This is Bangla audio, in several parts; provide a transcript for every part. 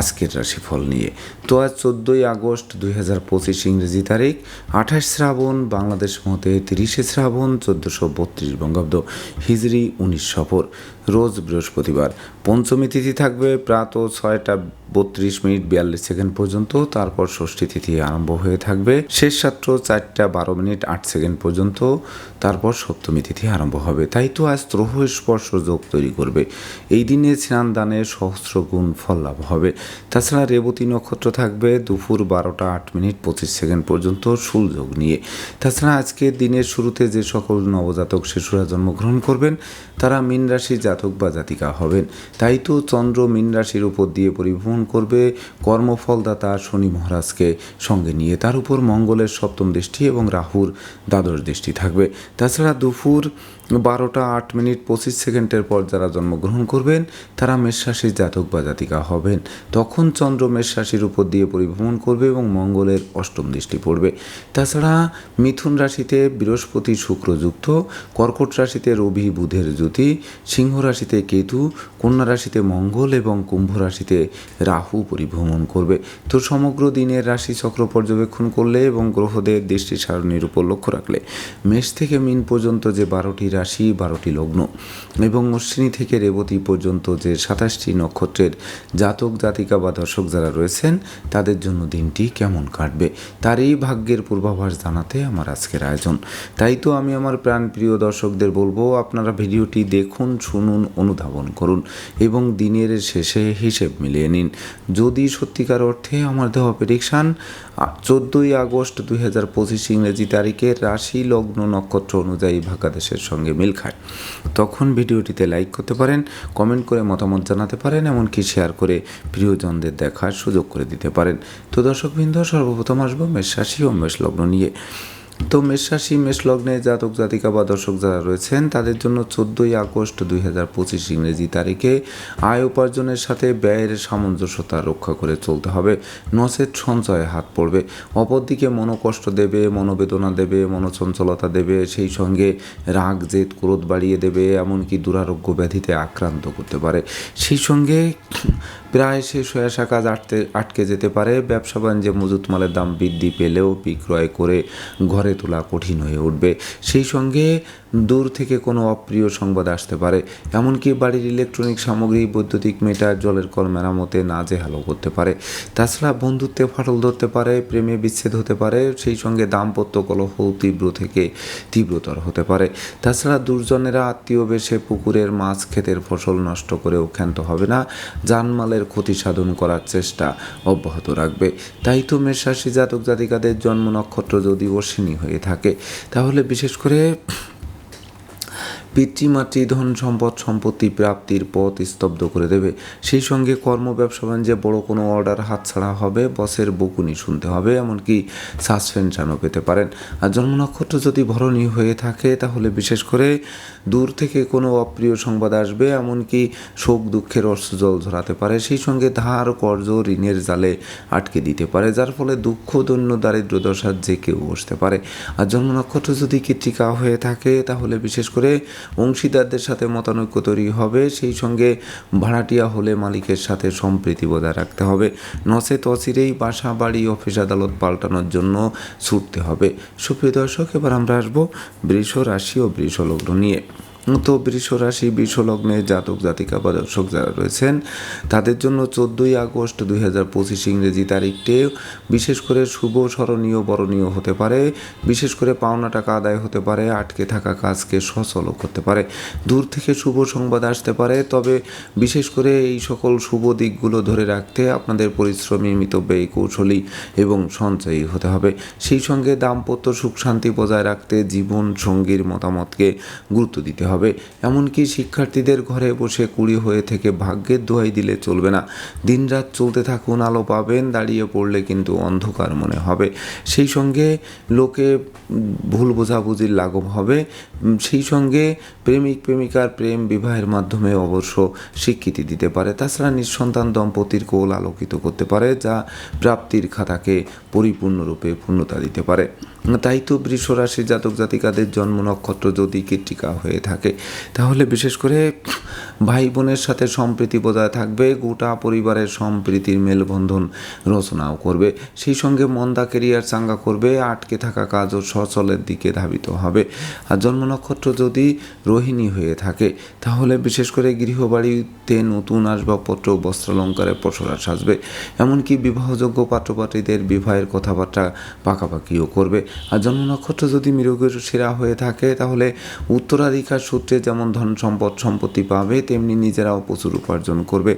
আজকের রাশিফল নিয়ে। তো আজ চোদ্দোই আগস্ট দুই হাজার পঁচিশ ইংরেজি তারিখ, আঠাশ শ্রাবণ, বাংলাদেশ মতে তিরিশে শ্রাবণ, চোদ্দোশো বত্রিশ বঙ্গাব্দ হিজড়ি উনিশ সফর। রোজ বৃহস্পতিবার। পঞ্চমী তিথি থাকবে প্রাত ছয়টা বত্রিশ মিনিট বিয়াল্লিশ সেকেন্ড পর্যন্ত, তারপর ষষ্ঠী তিথি আরম্ভ হয়ে থাকবে। শেষ ছাত্র চারটা বারো মিনিট আট সেকেন্ড পর্যন্ত, তারপর সপ্তমী তিথি আরম্ভ হবে। তাই তো আজ ত্রহ স্পর্শ যোগ তৈরি করবে। এই দিনে স্নান দানে সহস্র গুণ ফল লাভ হবে। তাছাড়া রেবতী নক্ষত্র থাকবে দুপুর বারোটা আট মিনিট পঁচিশ সেকেন্ড পর্যন্ত যোগ নিয়ে। তাছাড়া আজকে দিনের শুরুতে যে সকল নবজাতক শিশুরা জন্মগ্রহণ করবেন, তারা মীন রাশি জাতক বা জাতিকা হবেন। তাই তো চন্দ্র মীন রাশির উপর দিয়ে পরিভ্রমণ করবে কর্মফলদাতা শনি মহারাজকে সঙ্গে নিয়ে। তার উপর মঙ্গলের সপ্তম দৃষ্টি এবং রাহুর দ্বাদশ দৃষ্টি থাকবে। তাছাড়া দুপুর বারোটা আট মিনিট পঁচিশ সেকেন্ডের পর যারা জন্মগ্রহণ করবেন, তারা মেষরাশির জাতক বা জাতিকা হবেন। তখন চন্দ্র মেষরাশির উপর দিয়ে পরিভ্রমণ করবে এবং মঙ্গলের অষ্টম দৃষ্টি পড়বে। তাছাড়া মিথুন রাশিতে বৃহস্পতি শুক্রযুক্ত কর্কট রাশিতে রবি বুধের জ্যোতি, সিংহ রাশিতে কেতু, কন্যা রাশিতে মঙ্গল এবং কুম্ভ রাশিতে রাহু পরিভ্রমণ করবে। তো সমগ্র দিনের রাশি চক্র পর্যবেক্ষণ করলে এবং গ্রহদের দৃষ্টি সারণীর উপর লক্ষ্য রাখলে, মেষ থেকে মিন পর্যন্ত যে বারোটি রাশি বারোটি লগ্ন এবং অশ্বিনী থেকে রেবতী পর্যন্ত যে সাতাশটি নক্ষত্রের জাতক, জাতিকা বা দর্শক যারা রয়েছেন, তাদের জন্য দিনটি কেমন কাটবে? তার এই ভাগ্যের পূর্বাভাস জানাতে আমার আজকের আয়োজন। তাই তো আমি আমার প্রাণপ্রিয় দর্শকদের বলব, আপনারা ভিডিওটি দেখুন, শুনুন, অনুধাবন করুন এবং দিনের শেষে হিসেব মিলিয়ে নিন। যদি সত্যিকার অর্থে আমার দেওয়া প্রেডিকশান চোদ্দোই আগস্ট দুই হাজার পঁচিশ ইংরেজি তারিখে রাশি লগ্ন নক্ষত্র অনুযায়ী ভাগ্যাদেশের সঙ্গে মিল খায়। তখন ভিডিওটিতে লাইক করতে পারেন কমেন্ট করে মতামত জানাতে পারেন, এমনকি শেয়ার করে প্রিয়জনদের দেখার সুযোগ করে দিতে পারেন। তো দর্শকবৃন্দ, সর্বপ্রথম আসব মেষ রাশি ও মেষ লগ্ন নিয়ে। তো মেষ রাশি, মেষ লগ্নে জাতক, জাতিকা বা দর্শক যারা রয়েছেন, তাদের জন্য চোদ্দোই আগস্ট দুই হাজার পঁচিশ ইংরেজি তারিখে আয় উপার্জনের সাথে ব্যয়ের সামঞ্জস্যতা রক্ষা করে চলতে হবে। নচেত সঞ্চয়ে হাত পড়বে। অপরদিকে মনোকষ্ট দেবে, মনোবেদনা দেবে, মনোচঞ্চলতা দেবে, সেই সঙ্গে রাগ, জেদ, ক্রোধ বাড়িয়ে দেবে, এমনকি দুরারোগ্য ব্যাধিতে আক্রান্ত করতে পারে। সেই সঙ্গে প্রায় শেষ হয়ে আসা কাজ আটতে, আটকে যেতে পারে। ব্যবসা বাণিজ্যে মজুত মালের দাম বৃদ্ধি পেলেও বিক্রয় করে ঘরে তোলা কঠিন হয়ে উঠবে। সেই সঙ্গে দূর থেকে কোনো অপ্রিয় সংবাদ আসতে পারে, এমনকি বাড়ির ইলেকট্রনিক সামগ্রী, বৈদ্যুতিক মিটার, জলের কল মেরামতে না জেহালো করতে পারে। তাছাড়া বন্ধুত্বে ফাটল ধরতে পারে, প্রেমে বিচ্ছেদ হতে পারে, সেই সঙ্গে দাম্পত্য কলহ তীব্র থেকে তীব্রতর হতে পারে। তাছাড়া দুর্জনেরা আত্মীয় বেশে পুকুরের মাছ ক্ষেতের ফসল নষ্ট করেও ক্ষান্ত হবে না, জানমালের ক্ষতি সাধন করার চেষ্টা অব্যাহত রাখবে। তাই তো মেষরাশি জাতক জাতিকাদের জন্ম নক্ষত্র যদি অশ্বিনী হয়ে থাকে, তাহলে বিশেষ করে পিতৃমাতৃ ধন সম্পদ সম্পত্তি প্রাপ্তির পথ স্তব্ধ করে দেবে। সেই সঙ্গে কর্ম, ব্যবসা, বাণিজ্যে বড় কোনো অর্ডার হাতছাড়া হবে, বসের বকুনি শুনতে হবে, এমনকি সাসপেনশনও পেতে পারেন। আর জন্ম নক্ষত্র যদি ভরণী হয়ে থাকে, তাহলে বিশেষ করে দূর থেকে কোনো অপ্রিয় সংবাদ আসবে, এমনকি শোক, দুঃখের অশ্রুজল ঝরাতে পারে। সেই সঙ্গে ধার, কর্জ, ঋণের জালে আটকে দিতে পারে, যার ফলে দুঃখ দৈন্য দারিদ্র দশার যে কেউ বসতে পারে। আর জন্ম নক্ষত্র যদি কৃত্রিকা হয়ে থাকে, তাহলে বিশেষ করে অংশীদারদের সাথে মতানৈক্য তৈরি হবে। সেই সঙ্গে ভাড়াটিয়া হলে মালিকের সাথে সম্প্রীতি বজায় রাখতে হবে। নসে তসিরেই বাসা বাড়ি অফিস আদালত পাল্টানোর জন্য ছুটতে হবে। সুপ্রিয় দর্শক, এবার আমরা আসব বৃষ রাশি ও বৃষ লগ্ন নিয়ে। তো বৃষ রাশি বৃষ লগ্নে জাতক জাতিকা বা দর্শক যারা রয়েছেন, তাদের জন্য চোদ্দোই আগস্ট দুই হাজার পঁচিশ ইংরেজি তারিখটি বিশেষ করে শুভ, স্মরণীয়, বরণীয় হতে পারে। বিশেষ করে পাওনা টাকা আদায় হতে পারে, আটকে থাকা কাজকে সচলও করতে পারে। দূর থেকে শুভ সংবাদ আসতে পারে, তবে বিশেষ করে এই সকল শুভ দিকগুলো ধরে রাখতে আপনাদের পরিশ্রমী, মিতব্যয়ী, কৌশলী এবং সঞ্চয়ী হতে হবে। সেই সঙ্গে দাম্পত্য সুখ শান্তি বজায় রাখতে জীবন সঙ্গীর মতামতকে গুরুত্ব দিতে হবে। হবে। এমনকি শিক্ষার্থীদের ঘরে বসে কুড়ি হয়ে থেকে ভাগ্যের দোয়াই দিলে চলবে না। দিনরাত চলতে থাকুন, আলো পাবেন, দাঁড়িয়ে পড়লে কিন্তু অন্ধকার মনে হবে। সেই সঙ্গে লোকে ভুল বোঝাবুঝির লাঘব হবে। সেই সঙ্গে প্রেমিক, প্রেমিকার প্রেম বিবাহের মাধ্যমে অবশ্য স্বীকৃতি দিতে পারে। তাছাড়া নিঃসন্তান দম্পতির কোল আলোকিত করতে পারে, যা প্রাপ্তির খাতাকে পরিপূর্ণরূপে পূর্ণতা দিতে পারে। তাই তো বৃষ রাশি জাতক জাতিকাদের জন্ম নক্ষত্র যদি কৃত্তিকা হয়ে থাকে, তাহলে বিশেষ করে ভাই বোনের সাথে সম্প্রীতি বজায় থাকবে, গোটা পরিবারের সম্প্রীতির মেলবন্ধন রচনাও করবে। সেই সঙ্গে মন্দা কেরিয়ার চাঙ্গা করবে, আটকে থাকা কাজও সচলের দিকে ধাবিত হবে। আর জন্ম নক্ষত্র যদি রোহিণী হয়ে থাকে, তাহলে বিশেষ করে গৃহবাড়িতে নতুন আসবাবপত্র বস্ত্রালঙ্কারে পসরা সাজবে। এমনকি বিবাহযোগ্য পাত্রপাত্রীদের বিবাহের কথাবার্তা পাকাপাকিও করবে। আর জন্ম নক্ষত্র যদি মৃগের সেরা হয়ে থাকে, তাহলে উত্তরাধিকার সূত্রে যেমন ধন সম্পদ সম্পত্তি পাবে, তেমনি নিজেরাও প্রচুর উপার্জন করবে।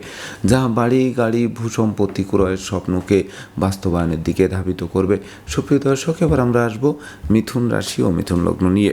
যা বাড়ি, গাড়ি, ভূসম্পত্তি ক্রয়ের স্বপ্নকে বাস্তবায়নের দিকে ধাবিত করবে। সুপ্রিয় দর্শক, এবার আমরা আসব মিথুন রাশি ও মিথুন লগ্ন নিয়ে।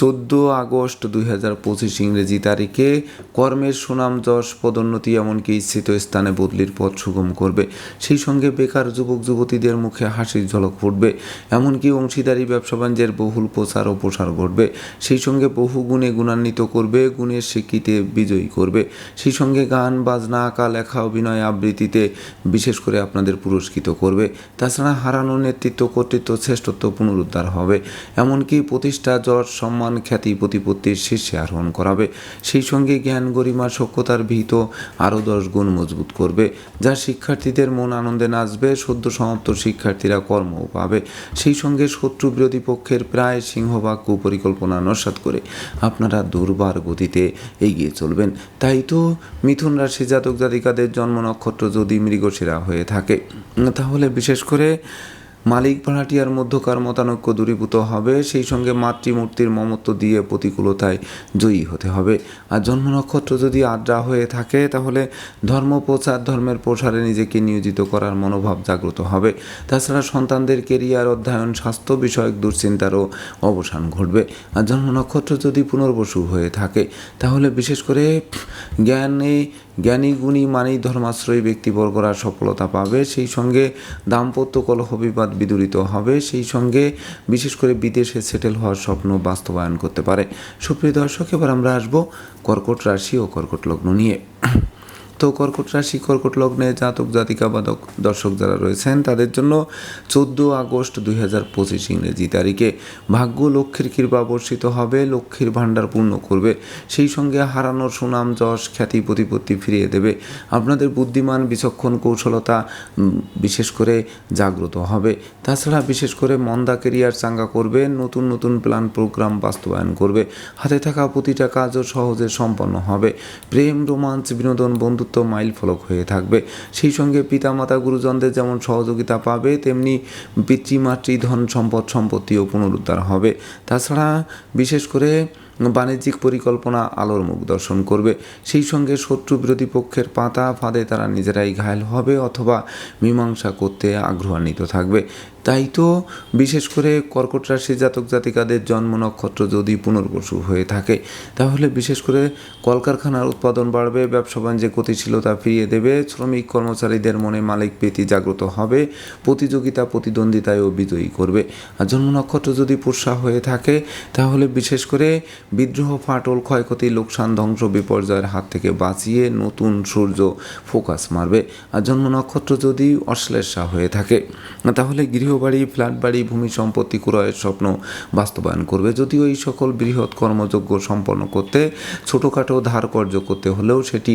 চোদ্দ আগস্ট দুই হাজার পঁচিশ ইংরেজি তারিখে কর্মের সুনাম যশ, পদোন্নতি এমনকি ইচ্ছিত স্থানে বদলির পথ সুগম করবে। সেই সঙ্গে বেকার যুবক, যুবতীদের মুখে হাসির ঝলক ফুটবে। এমনকি অংশীদারি, ব্যবসা বাণিজ্যের বহুল প্রচার ও প্রসার ঘটবে। সেই সঙ্গে বহু গুণে গুণান্বিত করবে, গুণের স্বীকৃতি বিজয়ী করবে। সেই সঙ্গে গান, বাজনা, আঁকা, লেখা, অভিনয় আবৃত্তিতে বিশেষ করে আপনাদের পুরস্কৃত করবে। তাছাড়া হারানো নেতৃত্ব কর্তৃত্ব শ্রেষ্ঠত্ব পুনরুদ্ধার হবে। এমনকি প্রতিষ্ঠা, যশ, সম্মান খ্যাতি প্রতিপত্তির শীর্ষে আরোহণ করাবে। সেই সঙ্গে জ্ঞান গরিমা সক্ষতার ভীত আরও দশ গুণ মজবুত করবে। যা শিক্ষার্থীদের মন আনন্দে নাচবে, সদ্য সমাপ্ত শিক্ষার্থীরা কর্মও পাবে। সেই সঙ্গে শত্রু বিরোধী পক্ষের প্রায় সিংহভাগ কুপরিকল্পনা নস্বাত করে আপনারা দুর্বার গতিতে এগিয়ে চলবেন। তাই তো মিথুন রাশি জাতক জাতিকাদের জন্ম নক্ষত্র যদি মৃগশিরা হয়ে থাকে। তাহলে বিশেষ করে মালিক ভাড়াটিয়ার মধ্যকার মতানৈক্য দূরীভূত হবে, সেই সঙ্গে মাতৃমূর্তির মমত্ব দিয়ে প্রতিকূলতায় জয়ী হতে হবে। আর জন্ম নক্ষত্র যদি আদ্রা হয়ে থাকে, তাহলে ধর্ম প্রচার ধর্মের প্রসারে নিজেকে নিয়োজিত করার মনোভাব জাগ্রত হবে। তাছাড়া সন্তানদের কেরিয়ার, অধ্যয়ন, স্বাস্থ্য বিষয়ক দুশ্চিন্তারও অবসান ঘটবে। আর জন্ম নক্ষত্র যদি পুনর্বসু হয়ে থাকে, তাহলে বিশেষ করে জ্ঞানে জ্ঞানী গুণী মানেই ধর্মাশ্রয়ী ব্যক্তিবর্গরা সফলতা পাবে। সেই সঙ্গে দাম্পত্য কলহ বিবাদ বিদূরিত হবে। সেই সঙ্গে বিশেষ করে বিদেশে সেটেল হওয়ার স্বপ্ন বাস্তবায়ন করতে পারে। সুপ্রিয় দর্শক, এবার আমরা আসব কর্কট রাশি ও কর্কট লগ্ন নিয়ে। তো কর্কট রাশি, কর্কট লগ্নে জাতক, জাতিকা, বাদক, দর্শক যারা রয়েছেন, তাদের জন্য চোদ্দ আগস্ট দুই হাজার পঁচিশ ইংরেজি তারিখে ভাগ্য লক্ষ্মীর কৃপা বর্ষিত হবে, লক্ষ্মীর ভাণ্ডার পূর্ণ করবে। সেই সঙ্গে হারানোর সুনাম, যশ, খ্যাতি, প্রতিপত্তি ফিরিয়ে দেবে। আপনাদের বুদ্ধিমান, বিচক্ষণ কৌশলতা বিশেষ করে জাগ্রত হবে। তাছাড়া বিশেষ করে মন্দা কেরিয়ার চাঙ্গা করবে, নতুন নতুন প্ল্যান, প্রোগ্রাম বাস্তবায়ন করবে। হাতে থাকা প্রতিটা কাজও সহজে সম্পন্ন হবে। প্রেম, রোমাঞ্চ, বিনোদন, বন্ধুত্ব মাইল ফলক হয়ে থাকবে। সেই সঙ্গে পিতামাতা গুরুজনদের যেমন সহযোগিতা পাবে, তেমনি পিতৃমাতৃ ধন সম্পদ সম্পত্তিও পুনরুদ্ধার হবে। তাছাড়া বিশেষ করে বাণিজ্যিক পরিকল্পনা আলোর মুখ দর্শন করবে। সেই সঙ্গে শত্রু বিরোধী পক্ষের পাতা ফাঁদে তারা নিজেরাই ঘায়ল হবে অথবা মীমাংসা করতে আগ্রহান্বিত থাকবে। তাই তো বিশেষ করে কর্কট রাশি জাতক জাতিকাদের জন্ম নক্ষত্র যদি পুনর্বসু হয়ে থাকে, তাহলে বিশেষ করে কলকারখানার উৎপাদন বাড়বে, ব্যবসা বাণিজ্যে গতিশীলতা ফিরিয়ে দেবে, শ্রমিক কর্মচারীদের মনে মালিক প্রীতি জাগ্রত হবে, প্রতিযোগিতা প্রতিদ্বন্দ্বিতায়ও বিজয়ী করবে। আর জন্ম নক্ষত্র যদি পুষা হয়ে থাকে, তাহলে বিশেষ করে বিদ্রোহ, ফাটল, ক্ষয়ক্ষতি, লোকসান, ধ্বংস, বিপর্যয়ের হাত থেকে বাঁচিয়ে নতুন সূর্য ফোকাস মারবে। আর জন্ম নক্ষত্র যদি অশ্লেষা হয়ে থাকে, তাহলে গৃহবাড়ি ফ্ল্যাট বাড়ি ভূমি সম্পত্তি ক্রয়ের স্বপ্ন বাস্তবায়ন করবে। যদিও এই সকল বৃহৎ কর্মযোগ্য সম্পন্ন করতে, ছোটোখাটো ধার কর্য করতে হলেও সেটি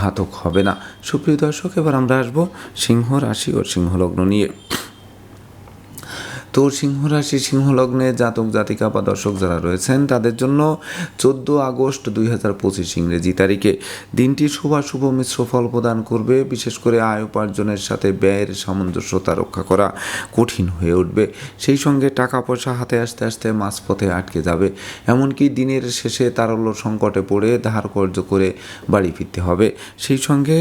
ঘাতক হবে না। সুপ্রিয় দর্শক, এবার আমরা আসব সিংহ রাশি ও সিংহলগ্ন নিয়ে। তো সিংহ রাশি সিংহ লগ্নে জাতক জাতিকা বা দর্শক যারা রয়েছেন, তাদের জন্য চোদ্দ আগস্ট দুই হাজার পঁচিশ ইংরেজি তারিখে দিনটি শুভাশুভ মিশ্র ফল প্রদান করবে। বিশেষ করে আয় উপার্জনের সাথে ব্যয়ের সামঞ্জস্যতা রক্ষা করা কঠিন হয়ে উঠবে। সেই সঙ্গে টাকা পয়সা হাতে আসতে আসতে মাঝপথে আটকে যাবে। এমনকি দিনের শেষে তারল্য সংকটে পড়ে ধার কর্য করে বাড়ি ফিরতে হবে। সেই সঙ্গে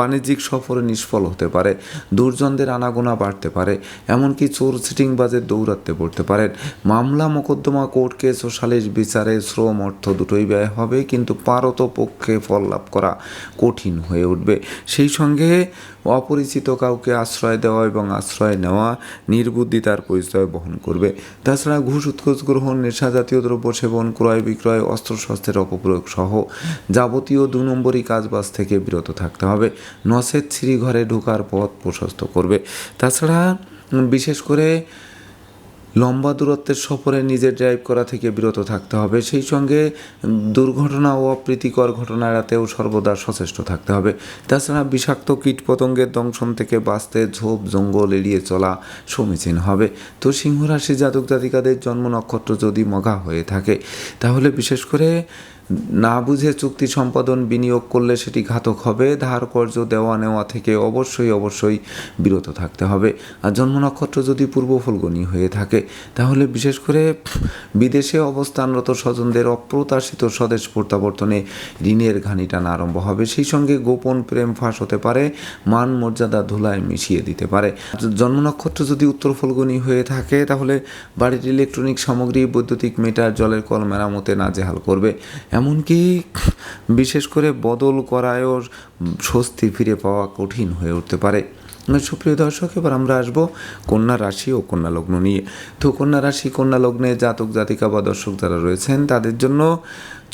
বাণিজ্যিক সফরে নিষ্ফল হতে পারে, দুর্জনদের আনাগোনা বাড়তে পারে, এমনকি চোর সিটিংবাজের দৌরাত্মে পড়তে পারেন মামলা, মোকদ্দমা, কোর্ট কেস ও সালিশ বিচারে শ্রম, অর্থ দুটোই ব্যয় হবে, কিন্তু পারত পক্ষে ফল লাভ করা কঠিন হয়ে উঠবে। সেই সঙ্গে অপরিচিত কাউকে আশ্রয় দেওয়া এবং আশ্রয় নেওয়া নির্বুদ্ধিতার পরিচয় বহন করবে। তাছাড়া ঘুষ, উৎকোচ, গ্রহণ, নেশা জাতীয় দ্রব্য সেবন, ক্রয় বিক্রয়, অস্ত্রশস্ত্রের অপপ্রয়োগ সহ যাবতীয় দু নম্বরই কাজবাজ থেকে বিরত থাকতে হবে। নসেদ ছিঁড়ি ঘরে ঢোকার পথ প্রশস্ত করবে। তাছাড়া বিশেষ করে লম্বা দূরত্বের সফরে নিজের ড্রাইভ করা থেকে বিরত থাকতে হবে। সেই সঙ্গে দুর্ঘটনা ও অপ্রীতিকর ঘটনা এড়াতেও সর্বদা সচেষ্ট থাকতে হবে। তাছাড়া বিষাক্ত কীটপতঙ্গের দংশন থেকে বাঁচতে ঝোপ, জঙ্গল এড়িয়ে চলা সমীচীন হবে। তো সিংহরাশি জাতক জাতিকাদের জন্ম নক্ষত্র যদি মগা হয়ে থাকে, তাহলে বিশেষ করে না বুঝে চুক্তি সম্পাদন বিনিয়োগ করলে সেটি ঘাতক হবে। ধার কর্য দেওয়া নেওয়া থেকে অবশ্যই অবশ্যই বিরত থাকতে হবে। আর জন্ম নক্ষত্র যদি পূর্ব ফলগণী হয়ে থাকে, তাহলে বিশেষ করে বিদেশে অবস্থানরত স্বজনদের অপ্রত্যাশিত স্বদেশ প্রত্যাবর্তনে ঋণের ঘানি টানা আরম্ভ হবে। সেই সঙ্গে গোপন প্রেম ফাঁস হতে পারে, মান মর্যাদা ধুলায় মিশিয়ে দিতে পারে। জন্ম নক্ষত্র যদি উত্তর ফলগণী হয়ে থাকে, তাহলে বাড়ির ইলেকট্রনিক সামগ্রী, বৈদ্যুতিক মিটার, জলের কল মেরামতে নাজেহাল করবে। এমনকি বিশেষ করে বদল করায়ও স্বস্তি ফিরে পাওয়া কঠিন হয়ে উঠতে পারে। সুপ্রিয় দর্শক, এবার আমরা আসব কন্যা রাশি ও কন্যা লগ্ন নিয়ে। তো কন্যা রাশি, কন্যা লগ্নে জাতক জাতিকা বা দর্শক যারা রয়েছেন, তাদের জন্য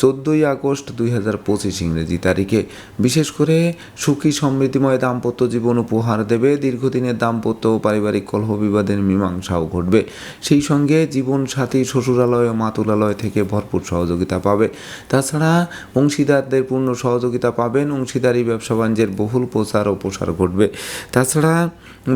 চোদ্দোই আগস্ট দুই হাজার পঁচিশ ইংরেজি তারিখে। বিশেষ করে সুখী সমৃদ্ধিময় দাম্পত্য জীবন উপহার দেবে, দীর্ঘদিনের দাম্পত্য ও পারিবারিক কলহ বিবাদের মীমাংসাও ঘটবে। সেই সঙ্গে জীবন সাথী শ্বশুরালয় ও মাতুলালয় থেকে ভরপুর সহযোগিতা পাবে। তাছাড়া অংশীদারদের পূর্ণ সহযোগিতা পাবেন, অংশীদারি, ব্যবসা বাণিজ্যের বহুল প্রচার ও প্রসার ঘটবে। তাছাড়া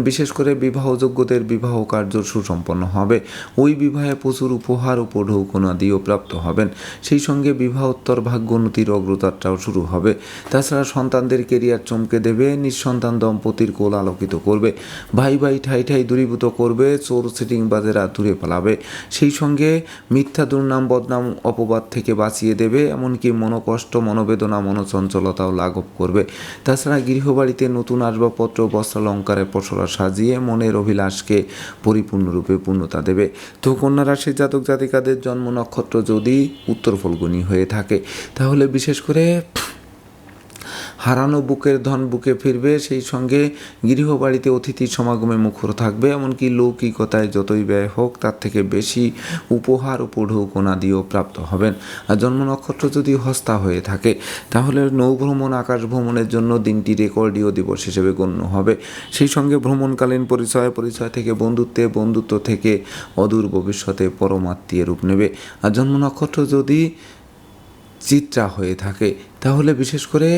বিশেষ করে বিবাহযোগ্যদের বিবাহ কার্য সুসম্পন্ন হবে। ওই বিবাহে প্রচুর উপহার ও উপঢৌকনাদিও প্রাপ্ত হবেন। সেই সঙ্গে বিবাহোত্তর ভাগ্যোন্নতির অগ্রতারটাও শুরু হবে। তাছাড়া সন্তানদের কেরিয়ার চমকে দেবে, নিঃসন্তান দম্পতির কোল আলোকিত করবে, ভাই ভাই ঠাই ঠাই দূরীভূত করবে, চোর সিটিং বাজেরা দূরে পালাবে। সেই সঙ্গে মিথ্যা দুর্নাম, বদনাম, অপবাদ থেকে বাঁচিয়ে দেবে, এমনকি মনোকষ্ট, মনোবেদনা, মনোচঞ্চলতাও লাঘব করবে। তাছাড়া গৃহবাড়িতে নতুন আসবাবপত্র, বস্ত্রালঙ্কারে পসরা সাজিয়ে মনের অভিলাষকে পরিপূর্ণরূপে পূর্ণতা দেবে। তো কন্যা রাশির জাতক জাতিকাদের জন্ম নক্ষত্র যদি উত্তর ফলগুনি হয়ে থাকে। তাহলে বিশেষ করে হারানো বুকের ধন বুকে ফিরবে, সেই সঙ্গে গৃহবাড়িতে অতিথির সমাগমে মুখর থাকবে। এমনকি লৌকিকতায় যতই ব্যয় হোক, তার থেকে বেশি উপহার উপঢৌকনা দিয়েও প্রাপ্ত হবেন। আর জন্ম নক্ষত্র যদি হস্তা হয়ে থাকে, তাহলে নৌভ্রমণ আকাশ ভ্রমণের জন্য দিনটি রেকর্ডীয় দিবস হিসেবে গণ্য হবে। সেই সঙ্গে ভ্রমণকালীন পরিচয় পরিচয় থেকে বন্ধুত্বে, বন্ধুত্ব থেকে অদূর ভবিষ্যতে পরমাত্মীয় রূপ নেবে। আর জন্ম নক্ষত্র যদি চিত্রা হয়ে থাকে। তাহলে বিশেষ করে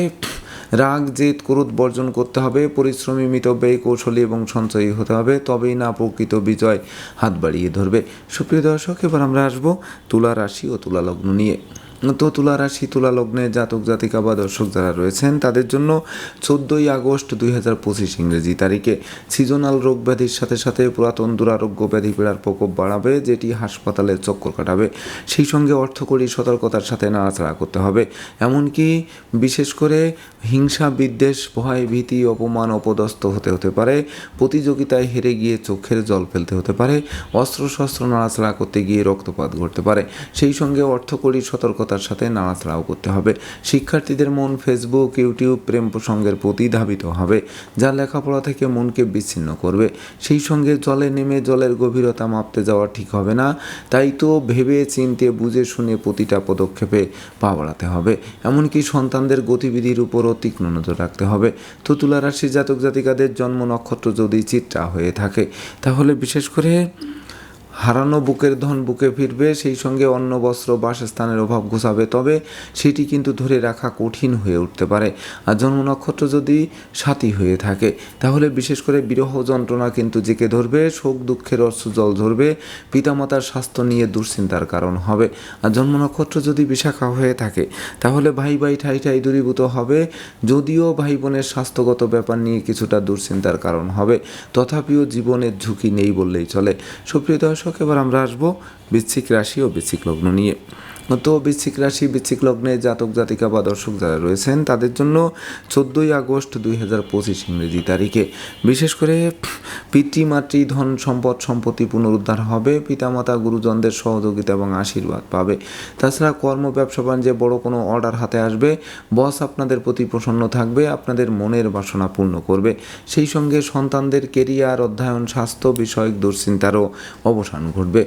রাগ, জেদ, ক্রোধ বর্জন করতে হবে, পরিশ্রমী, মিতব্যয়ী, কৌশলী এবং সঞ্চয়ী হতে হবে, তবেই না প্রকৃত বিজয় হাত বাড়িয়ে ধরবে। সুপ্রিয় দর্শক, এবার আমরা আসব তুলা রাশি ও তুলা লগ্ন নিয়ে। তো তুলা রাশি তুলা লগ্নে জাতক, জাতিকা বা দর্শক যারা রয়েছেন, তাদের জন্য চোদ্দোই আগস্ট দুই হাজার পঁচিশ ইংরেজি তারিখে সিজনাল রোগ ব্যাধির সাথে সাথে পুরাতন দুরারোগ্য ব্যাধি পীড়ার প্রকোপ বাড়াবে, যেটি হাসপাতালে চক্কর কাটাবে। সেই সঙ্গে অর্থকরী সতর্কতার সাথে নাড়াচাড়া করতে হবে। এমনকি বিশেষ করে হিংসা, বিদ্বেষ, ভয়, ভীতি, অপমান, অপদস্থ হতে হতে পারে, প্রতিযোগিতায় হেরে গিয়ে চোখের জল ফেলতে হতে পারে, অস্ত্রশস্ত্র নাড়াচাড়া করতে গিয়ে রক্তপাত ঘটতে পারে। সেই সঙ্গে অর্থকরী সতর্কতার সাথে নাড়াচাড়াও করতে হবে। শিক্ষার্থীদের মন ফেসবুক ইউটিউব প্রেম প্রসঙ্গের প্রতি ধাবিত হবে, যা লেখাপড়া থেকে মনকে বিচ্ছিন্ন করবে। সেই সঙ্গে জলে নেমে জলের গভীরতা মাপতে যাওয়া ঠিক হবে না, তাই তো ভেবে, চিনতে, বুঝে, শুনে প্রতিটা পদক্ষেপে পা বাড়াতে হবে। এমনকি সন্তানদের গতিবিধির উপরও তীক্ষ্ণ নজর রাখতে হবে। তো তুলা রাশির জাতক জাতিকাদের জন্ম নক্ষত্র যদি চিত্রা হয়ে থাকে, তাহলে বিশেষ করে হারানো বুকের ধন বুকে ফিরবে, সেই সঙ্গে অন্ন, বস্ত্র, বাসস্থানের অভাব ঘোষাবে। তবে সেটি কিন্তু ধরে রাখা কঠিন হয়ে উঠতে পারে। আর জন্ম নক্ষত্র যদি সাথী হয়ে থাকে, তাহলে বিশেষ করে বিরহ যন্ত্রণা কিন্তু জেকে ধরবে, শোক, দুঃখের অশ্রু জল ধরবে, পিতামাতার স্বাস্থ্য নিয়ে দুশ্চিন্তার কারণ হবে। আর জন্ম নক্ষত্র যদি বিশাখা হয়ে থাকে, তাহলে ভাই ভাই ঠাই ঠাই দূরীভূত হবে, যদিও ভাই বোনের স্বাস্থ্যগত ব্যাপার নিয়ে কিছুটা দুশ্চিন্তার কারণ হবে। তথাপিও জীবনের ঝুঁকি নেই বললেই চলে। সুপ্রিয় দর্শক এবার আমরা আসব বৃশ্চিক রাশি ও বৃশ্চিক লগ্ন নিয়ে। তো বৃশ্চিক রাশি, বৃশ্চিক লগ্নে জাতক, জাতিকা বা দর্শক যারা রয়েছেন, তাদের জন্য চোদ্দোই আগস্ট দুই হাজার পঁচিশ ইংরেজি তারিখে। বিশেষ করে পিতৃমাতৃ ধন সম্পদ, সম্পত্তি পুনরুদ্ধার হবে, পিতামাতা, গুরুজনদের সহযোগিতা এবং আশীর্বাদ পাবে। তাছাড়া কর্ম, ব্যবসা, বাণিজ্যে বড় কোনো অর্ডার হাতে আসবে, বস আপনাদের প্রতি প্রসন্ন থাকবে, আপনাদের মনের বাসনা পূর্ণ করবে। সেই সঙ্গে সন্তানদের কেরিয়ার, অধ্যয়ন, স্বাস্থ্য বিষয়ক দুশ্চিন্তারও অবসান ঘটবে।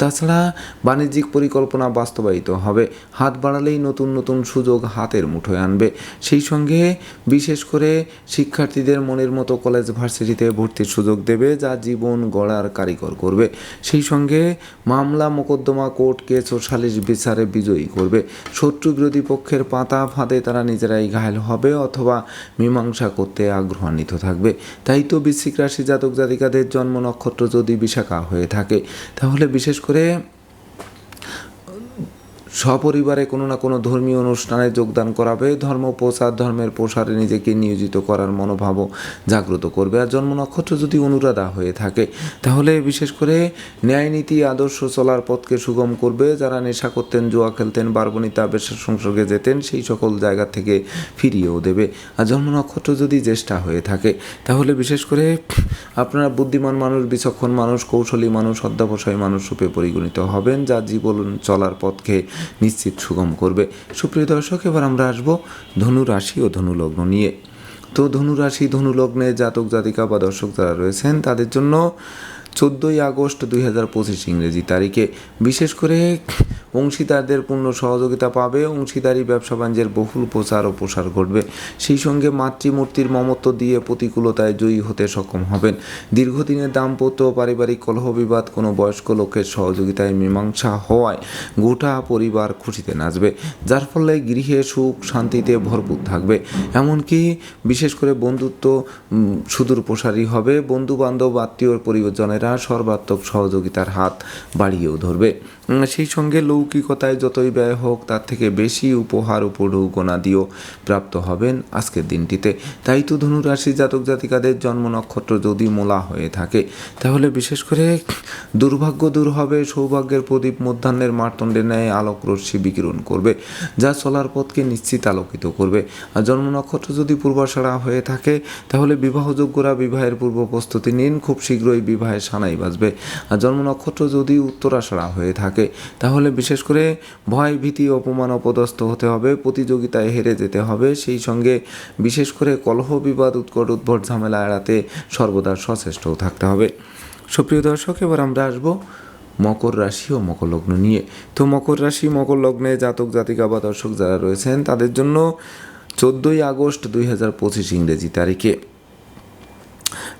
তাছাড়া বাণিজ্যিক পরিকল্পনা বাস্তবায়িত হবে। হাত বাড়ালেই নতুন নতুন সুযোগ হাতের মুঠোয় আনবে। সেই সঙ্গে বিশেষ করে শিক্ষার্থীদের মনের মতো কলেজ ভার্সিটিতে ভর্তির সুযোগ দেবে যা জীবন গড়ার কারিগর করবে। সেই সঙ্গে মামলা মোকদ্দমা কোর্ট কেস ও সালিশ বিচারে বিজয়ী করবে। শত্রু বিরোধী পক্ষের পাতা ফাঁদে তারা নিজেরাই ঘায়ল হবে অথবা মীমাংসা করতে আগ্রহান্বিত থাকবে। তাই তো বিশ্বিক রাশি জাতক জাতিকাদের জন্ম নক্ষত্র যদি বিশাখা হয়ে থাকে, তাহলে বিশেষ করে সপরিবারে কোনো না কোনো ধর্মীয় অনুষ্ঠানে যোগদান করাবে। ধর্ম প্রচার ধর্মের প্রসারে নিজেকে নিয়োজিত করার মনোভাবও জাগ্রত করবে। আর জন্ম নক্ষত্র যদি অনুরাধা হয়ে থাকে, তাহলে বিশেষ করে ন্যায় নীতি, আদর্শ চলার পথকে সুগম করবে। যারা নেশা করতেন, জুয়া খেলতেন, বারবনিতা বেশার সংসর্গে যেতেন, সেই সকল জায়গা থেকে ফিরিয়েও দেবে। আর জন্ম নক্ষত্র যদি জ্যেষ্ঠা হয়ে থাকে, তাহলে বিশেষ করে আপনারা বুদ্ধিমান মানুষ, বিচক্ষণ মানুষ, কৌশলী মানুষ, অধ্যাবসায়ী মানুষ রূপে পরিগণিত হবেন। যা জীবন চলার পথকে নিশ্চিত সুগম করবে। সুপ্রিয় দর্শক, এবার আমরা আসব ধনু রাশি ও ধনুলগ্ন নিয়ে। তো ধনুরাশি, ধনুলগ্নে ধনু জাতক জাতিকা বা দর্শক যারা রয়েছেন, তাদের জন্য চোদ্দোই আগস্ট দুই হাজার পঁচিশ ইংরেজি তারিখে বিশেষ করে অংশীদারদের পূর্ণ সহযোগিতা পাবে, অংশীদারি, ব্যবসা বাণিজ্যের বহুল প্রচার ও প্রসার ঘটবে। সেই সঙ্গে মাতৃমূর্তির মমত্ব দিয়ে প্রতিকূলতায় জয়ী হতে সক্ষম হবেন। দীর্ঘদিনের দাম্পত্য পারিবারিক কলহ বিবাদ কোনো বয়স্ক লোকের সহযোগিতায় মীমাংসা হওয়ায় গোটা পরিবার খুশিতে নাচবে, যার ফলে গৃহে সুখ, শান্তিতে ভরপুর থাকবে। এমনকি বিশেষ করে বন্ধুত্ব সুদূর প্রসারী হবে। বন্ধু বান্ধব আত্মীয় পরিজনেরা সর্বাত্মক সহযোগিতার হাত বাড়িয়েও ধরবে। সেই সঙ্গে লৌকিকতায় যতই ব্যয় হোক, তার থেকে বেশি উপহার উপঢৌকনা দিয়েও প্রাপ্ত হবেন আজকের দিনটিতে। তাই তো ধনুরাশি জাতক জাতিকাদের জন্ম নক্ষত্র যদি মোলা হয়ে থাকে, তাহলে বিশেষ করে দুর্ভাগ্য দূর হবে, সৌভাগ্যের প্রদীপ মধ্যাহ্নের মার্তণ্ডের ন্যায় আলোক রশ্মি বিকিরণ করবে, যা চলার পথকে নিশ্চিত আলোকিত করবে। আর জন্ম নক্ষত্র যদি পূর্বাষাড়া হয়ে থাকে, তাহলে বিবাহযোগ্যরা বিবাহের পূর্ব প্রস্তুতি নিন। খুব শীঘ্রই বিবাহের সানাই বাজবে। আর জন্ম নক্ষত্র যদি উত্তরাষাড়া হয়ে থাকে, তাহলে বিশেষ করে ভয়, ভীতি, অপমান, অপদস্থ হতে হবে, প্রতিযোগিতায় হেরে যেতে হবে। সেই সঙ্গে বিশেষ করে কলহ, বিবাদ, উৎকট, উদ্ভট ঝামেলা এড়াতে সর্বদা সচেষ্টও থাকতে হবে। সুপ্রিয় দর্শক, এবার আমরা আসব মকর রাশি ও মকর লগ্ন নিয়ে। তো মকর রাশি, মকর লগ্নে জাতক, জাতিকা বা দর্শক যারা রয়েছেন, তাদের জন্য চোদ্দোই আগস্ট দুই হাজার পঁচিশ ইংরেজি তারিখে।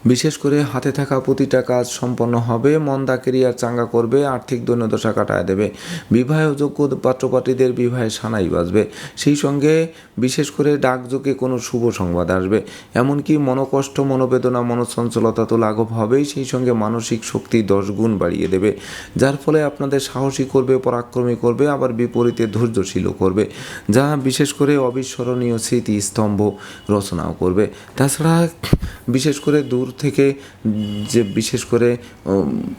বিশেষ করে হাতে থাকা প্রতিটা কাজ সম্পন্ন হবে, মন্দা কেরিয়ার চাঙ্গা করবে, আর্থিক দৈন্যদশা কাটায় দেবে। বিবাহে যোগ্য পাত্রপাত্রীদের বিবাহে সানাই বাজবে। সেই সঙ্গে বিশেষ করে ডাকযোগে কোনো শুভ সংবাদ আসবে। এমনকি মনোকষ্ট, মনোবেদনা মনোচঞ্চলতা তো লাঘব হবেই, সেই সঙ্গে মানসিক শক্তি দশ গুণ বাড়িয়ে দেবে। যার ফলে আপনাদের সাহসী করবে, পরাক্রমী করবে, আবার বিপরীতে ধৈর্যশীলও করবে। যা বিশেষ করে অবিস্মরণীয় স্মৃতি স্তম্ভ রচনাও করবে। তাছাড়া বিশেষ করে দূর থেকে যে বিশেষ করে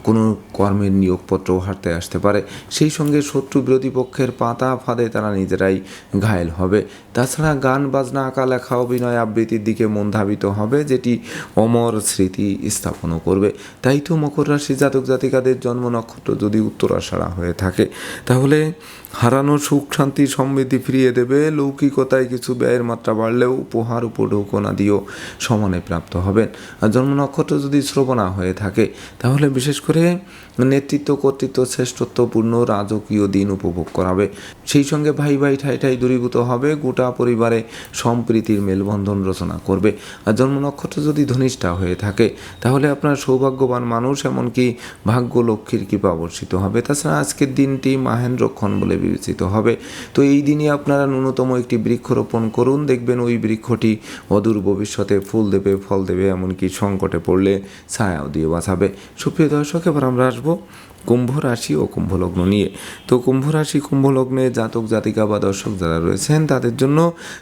কোনো কর্মের নিয়োগপত্র হারতে আসতে পারে, সেই সঙ্গে শত্রু বিরোধী পক্ষের পাতা ফাঁদে তারা নিজেরাই ঘায়েল হবে। তাছাড়া গান, বাজনা, আঁকা, লেখা, অভিনয় আবৃত্তির দিকে মন ধাবিত হবে, যেটি অমর স্মৃতি স্থাপনও করবে। তাই তো মকর রাশি জাতক জাতিকাদের জন্ম নক্ষত্র যদি উত্তরাষাড়া হয়ে থাকে, তাহলে হারানো সুখ, শান্তি, সমৃদ্ধি ফিরিয়ে দেবে। লৌকিকতায় কিছু ব্যয়ের মাত্রা বাড়লেও উপহার উপঢৌকনা দিয়েও সমানে প্রাপ্ত হবেন। আর জন্ম নক্ষত্র যদি শ্রবণা হয়ে থাকে, তাহলে বিশেষ করে নেতৃত্ব, কর্তৃত্ব, শ্রেষ্ঠত্বপূর্ণ রাজকীয় দিন উপভোগ করাবে। সেই সঙ্গে ভাই ভাই ঠাই ঠাই দূরীভূত হবে, গোটা পরিবারে সম্প্রীতির মেলবন্ধন রচনা করবে। আর জন্ম নক্ষত্র যদি ধনিষ্ঠা হয়ে থাকে, তাহলে আপনার সৌভাগ্যবান মানুষ, এমনকি ভাগ্য লক্ষ্মীর কৃপা বর্ষিত হবে। তাছাড়া আজকের দিনটি মাহেন্দ্রক্ষণ বলে বিবেচিত হবে। তো এই দিনই আপনারা ন্যূনতম একটি বৃক্ষরোপণ করুন। দেখবেন ওই বৃক্ষটি অদূর ভবিষ্যতে ফুল দেবে, ফল দেবে, এমনকি সংকটে পড়লে ছায়াও দিয়ে বাঁচাবে। সুপ্রিয় দর্শক, এবার আমরা আসব কুম্ভ রাশি ও কুম্ভ লগ্ন নিয়ে। তো কুম্ভ রাশি, কুম্ভ লগ্নে জাতক, জাতিকা বা দর্শক যারা রয়েছেন, তাদের জন্য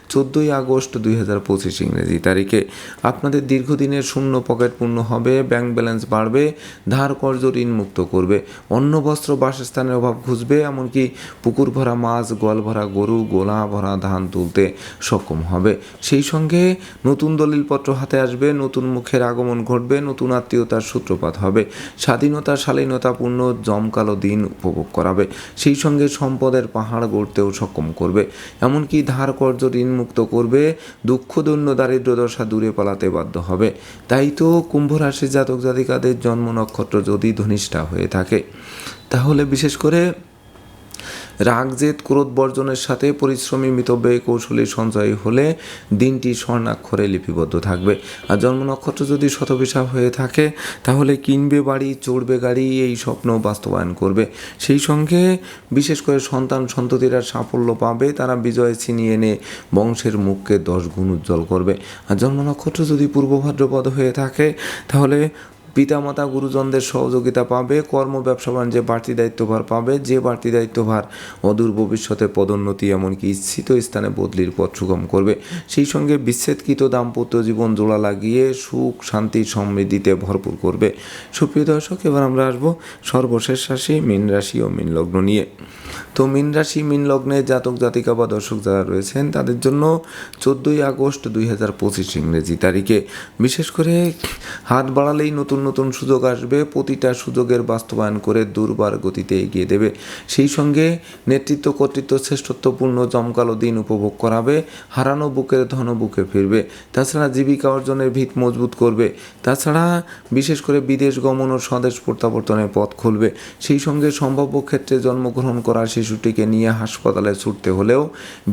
চোদ্দোই আগস্ট দুই হাজার পঁচিশ ইংরেজি তারিখে। আপনাদের দীর্ঘদিনের শূন্য পকেট পূর্ণ হবে, ব্যাংক ব্যালেন্স বাড়বে, ধার কর্জ ঋণ মুক্ত করবে। অন্ন, বস্ত্র, বাসস্থানের অভাব ঘুষবে, এমনকি পুকুর ভরা মাছ, গোয়াল ভরা গরু, গোলা ভরা ধান তুলতে সক্ষম হবে। সেই সঙ্গে নতুন দলিলপত্র হাতে আসবে, নতুন মুখের আগমন ঘটবে, নতুন আত্মীয়তার সূত্রপাত হবে। স্বাধীনতা শালীনতাপূর্ণ জমকালো দিন উপভোগ করাবে। সেই সঙ্গে সম্পদের পাহাড় গড়তেও সক্ষম করবে। এমনকি ধার কর্য ঋণ মুক্ত করবে, দুঃখ, দৈন্য, দারিদ্র দশা দূরে পালাতে বাধ্য হবে। তাই তো কুম্ভ রাশির জাতক জাতিকাদের জন্ম নক্ষত্র যদি ধনিষ্ঠা হয়ে থাকে। তাহলে বিশেষ করে রাগ জেদ ক্রোধ বর্জনের সাথে পরিশ্রমী মিতব্যয়ী কৌশলী সঞ্চয় হলে দিনটি স্বর্ণাক্ষরে লিপিবদ্ধ থাকবে। আর জন্ম নক্ষত্র যদি শতবিশা হয়ে থাকে, তাহলে কিনবে বাড়ি, চড়বে গাড়ি, এই স্বপ্ন বাস্তবায়ন করবে। সেই সঙ্গে বিশেষ করে সন্তান সন্ততিরা সাফল্য পাবে, তারা বিজয় ছিনিয়ে এনে বংশের মুখকে দশ গুণ উজ্জ্বল করবে। আর জন্ম নক্ষত্র যদি পূর্ব ভাদ্রপদ হয়ে থাকে, তাহলে পিতামাতা গুরুজনদের সহযোগিতা পাবে, কর্ম, ব্যবসা, বাণিজ্যে বাড়তি দায়িত্বভার পাবে, যে বাড়তি দায়িত্বভার অদূর ভবিষ্যতে পদোন্নতি এমনকি ইচ্ছিত স্থানে বদলির পথ সুগম করবে। সেই সঙ্গে বিচ্ছেদকৃত দাম্পত্য জীবন জোড়া লাগিয়ে সুখ, শান্তি, সমৃদ্ধিতে ভরপুর করবে। সুপ্রিয় দর্শক, এবার আমরা আসব সর্বশেষ রাশি, মীন রাশি ও মীন লগ্ন নিয়ে। তো মীন রাশি, মীন লগ্নে জাতক, জাতিকা বা দর্শক যারা রয়েছেন, তাদের জন্য চোদ্দোই আগস্ট দুই হাজার পঁচিশ ইংরেজি তারিখে। বিশেষ করে হাত বাড়ালেই নতুন নতুন সুযোগ আসবে, প্রতিটা সুযোগের বাস্তবায়ন করে দুর্বার গতিতে এগিয়ে দেবে। সেই সঙ্গে নেতৃত্ব কর্তৃত্ব শ্রেষ্ঠত্বপূর্ণ জমকালো দিন উপভোগ করাবে, হারানো বুকের ধন বুকে ফিরবে। তাছাড়া জীবিকা অর্জনের ভিত মজবুত করবে। তাছাড়া বিশেষ করে বিদেশ গমন ও স্বদেশ প্রত্যাবর্তনের পথ খুলবে। সেই সঙ্গে সম্ভাব্য ক্ষেত্রে জন্মগ্রহণ করা শিশুটিকে নিয়ে হাসপাতালে ছুটতে হলেও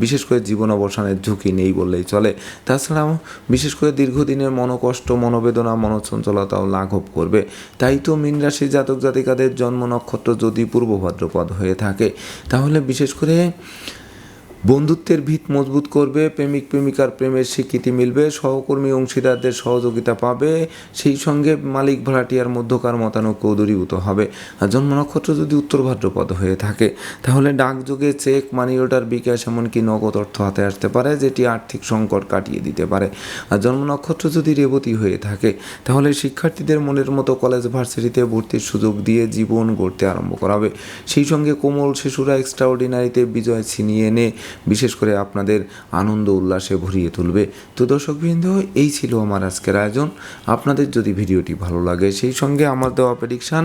বিশেষ করে জীবন অবসানের ঝুঁকি নেই বললেই চলে। তাছাড়াও বিশেষ করে দীর্ঘদিনের মনোকষ্ট, মনোবেদনা, মনোচঞ্চলতাও লাঘব করবে। তাই তো মীন রাশি জাতক জাতিকাদের জন্ম নক্ষত্র যদি পূর্ব ভাদ্রপদ হয়ে থাকে, তাহলে বিশেষ করে বন্ধুত্বের ভিত মজবুত করবে, প্রেমিক প্রেমিকার প্রেমের স্বীকৃতি মিলবে, সহকর্মী অংশীদারদের সহযোগিতা পাবে, সেই সঙ্গে মালিক ভাড়াটিয়ার মধ্যকার মতানৈক্য দূরীভূত হবে। আর জন্ম নক্ষত্র যদি উত্তর ভাদ্রপদ হয়ে থাকে, তাহলে ডাকযোগে চেক, মানি অর্ডার, বিকাশ এমনকি নগদ অর্থ হাতে আসতে পারে, যেটি আর্থিক সংকট কাটিয়ে দিতে পারে। আর জন্ম নক্ষত্র যদি রেবতী হয়ে থাকে, তাহলে শিক্ষার্থীদের মনের মতো কলেজ ভার্সিটিতে ভর্তির সুযোগ দিয়ে জীবন গড়তে আরম্ভ করাবে। সেই সঙ্গে কোমল শিশুরা এক্সট্রা অর্ডিনারিতে বিজয় ছিনিয়ে এনে বিশেষ করে আপনাদের আনন্দ উল্লাসে ভরিয়ে তুলবে। তো দর্শকবৃন্দ, এই ছিল আমার আজকের আয়োজন। আপনাদের যদি ভিডিওটি ভালো লাগে, সেই সঙ্গে আমার দেওয়া প্রেডিকশান